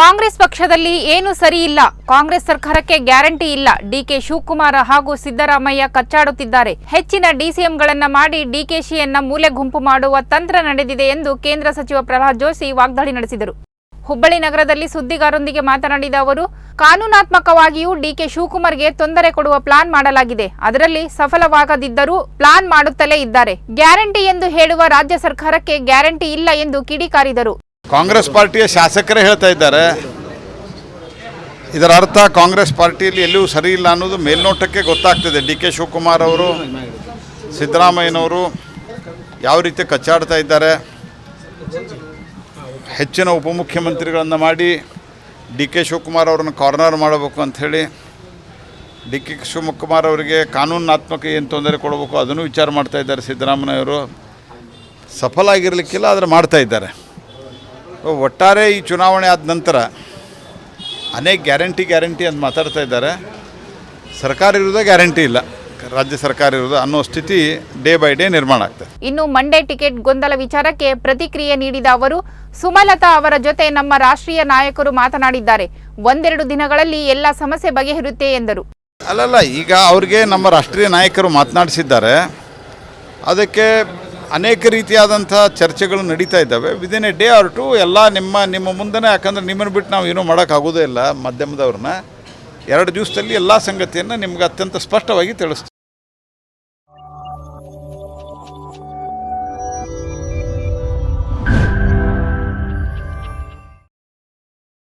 ಕಾಂಗ್ರೆಸ್ ಪಕ್ಷದಲ್ಲಿ ಏನು ಸರಿ ಇಲ್ಲ. ಕಾಂಗ್ರೆಸ್ ಸರ್ಕಾರಕ್ಕೆ ಗ್ಯಾರಂಟಿ ಇಲ್ಲ. ಡಿಕೆ ಶಿವಕುಮಾರ್ ಹಾಗೂ ಸಿದ್ದರಾಮಯ್ಯ ಕಚ್ಚಾಡುತ್ತಿದ್ದಾರೆ. ಹೆಚ್ಚಿನ ಡಿಸಿಎಂಗಳನ್ನು ಮಾಡಿ ಡಿಕೆಶಿಯನ್ನ ಮೂಲೆ ಗುಂಪು ಮಾಡುವ ತಂತ್ರ ನಡೆದಿದೆ ಎಂದು ಕೇಂದ್ರ ಸಚಿವ ಪ್ರಹ್ಲಾದ್ ಜೋಶಿ ವಾಗ್ದಾಳಿ ನಡೆಸಿದರು. ಹುಬ್ಬಳ್ಳಿ ನಗರದಲ್ಲಿ ಸುದ್ದಿಗಾರರೊಂದಿಗೆ ಮಾತನಾಡಿದ ಅವರು, ಕಾನೂನಾತ್ಮಕವಾಗಿಯೂ ಡಿಕೆ ಶಿವಕುಮಾರ್ಗೆ ತೊಂದರೆ ಕೊಡುವ ಪ್ಲಾನ್ ಮಾಡಲಾಗಿದೆ. ಅದರಲ್ಲಿ ಸಫಲವಾಗದಿದ್ದರೂ ಪ್ಲಾನ್ ಮಾಡುತ್ತಲೇ ಇದ್ದಾರೆ. ಗ್ಯಾರಂಟಿ ಎಂದು ಹೇಳುವ ರಾಜ್ಯ ಸರ್ಕಾರಕ್ಕೆ ಗ್ಯಾರಂಟಿ ಇಲ್ಲ ಎಂದು ಕಿಡಿಕಾರಿದರು. ಕಾಂಗ್ರೆಸ್ ಪಾರ್ಟಿಯ ಶಾಸಕರೇ ಹೇಳ್ತಾ ಇದ್ದಾರೆ. ಇದರ ಅರ್ಥ ಕಾಂಗ್ರೆಸ್ ಪಾರ್ಟಿಯಲ್ಲಿ ಎಲ್ಲೂ ಸರಿ ಇಲ್ಲ ಅನ್ನೋದು ಮೇಲ್ನೋಟಕ್ಕೆ ಗೊತ್ತಾಗ್ತದೆ. ಡಿ ಕೆ ಶಿವಕುಮಾರ್ ಅವರು, ಸಿದ್ದರಾಮಯ್ಯನವರು ಯಾವ ರೀತಿ ಕಚ್ಚಾಡ್ತಾ ಇದ್ದಾರೆ. ಹೆಚ್ಚಿನ ಉಪಮುಖ್ಯಮಂತ್ರಿಗಳನ್ನು ಮಾಡಿ ಡಿ ಕೆ ಶಿವಕುಮಾರ್ ಅವರನ್ನು ಕಾರ್ನರ್ ಮಾಡಬೇಕು ಅಂಥೇಳಿ ಡಿ ಕೆ ಶಿವಕುಮಾರ್ ಅವರಿಗೆ ಕಾನೂನಾತ್ಮಕ ಏನು ತೊಂದರೆ ಕೊಡಬೇಕು ಅದನ್ನು ವಿಚಾರ ಮಾಡ್ತಾ ಇದ್ದಾರೆ ಸಿದ್ದರಾಮಯ್ಯವರು ಸಫಲ ಆಗಿರಲಿಕ್ಕಿಲ್ಲ, ಆದರೆ ಮಾಡ್ತಾ ಇದ್ದಾರೆ. ಒಟ್ಟಾರೆ ಈ ಚುನಾವಣೆ ಆದ ನಂತರ ಅನೇಕ ಗ್ಯಾರಂಟಿ ಗ್ಯಾರಂಟಿ ಅಂತ ಮಾತಾಡ್ತಾ ಇದ್ದಾರೆ. ಸರ್ಕಾರ ಇರೋದೇ ಗ್ಯಾರಂಟಿ ಇಲ್ಲ. ರಾಜ್ಯ ಸರ್ಕಾರ ಇರುವುದು ಅನ್ನೋ ಸ್ಥಿತಿ ಡೇ ಬೈ ಡೇ ನಿರ್ಮಾಣ ಆಗ್ತದೆ ಇನ್ನು ಮಂಡ್ಯ ಟಿಕೆಟ್ ಗೊಂದಲ ವಿಚಾರಕ್ಕೆ ಪ್ರತಿಕ್ರಿಯೆ ನೀಡಿದ ಅವರು ಸುಮಲತಾ ಅವರ ಜೊತೆ ನಮ್ಮ ರಾಷ್ಟ್ರೀಯ ನಾಯಕರು ಮಾತನಾಡಿದ್ದಾರೆ. ಒಂದೆರಡು ದಿನಗಳಲ್ಲಿ ಎಲ್ಲ ಸಮಸ್ಯೆ ಬಗೆಹರುತ್ತೆ ಎಂದರು. ಅಲ್ಲಲ್ಲ ಈಗ ಅವ್ರಿಗೆ ನಮ್ಮ ರಾಷ್ಟ್ರೀಯ ನಾಯಕರು ಮಾತನಾಡಿಸಿದ್ದಾರೆ. ಅದಕ್ಕೆ ಅನೇಕ ರೀತಿಯಾದಂಥ ಚರ್ಚೆಗಳು ನಡೀತಾ ಇದ್ದಾವೆ. Within a day or two ಎಲ್ಲ ನಿಮ್ಮ ನಿಮ್ಮ ಮುಂದೆನೇ, ಯಾಕಂದ್ರೆ ನಿಮ್ಮನ್ನು ಬಿಟ್ಟು ನಾವು ಏನೂ ಮಾಡೋಕ್ಕಾಗೋದೇ ಇಲ್ಲ ಮಾಧ್ಯಮದವ್ರನ್ನ. ಎರಡು ದಿವಸದಲ್ಲಿ ಎಲ್ಲ ಸಂಗತಿಯನ್ನು ನಿಮ್ಗೆ ಅತ್ಯಂತ ಸ್ಪಷ್ಟವಾಗಿ ತಿಳಿಸ್ತೀವಿ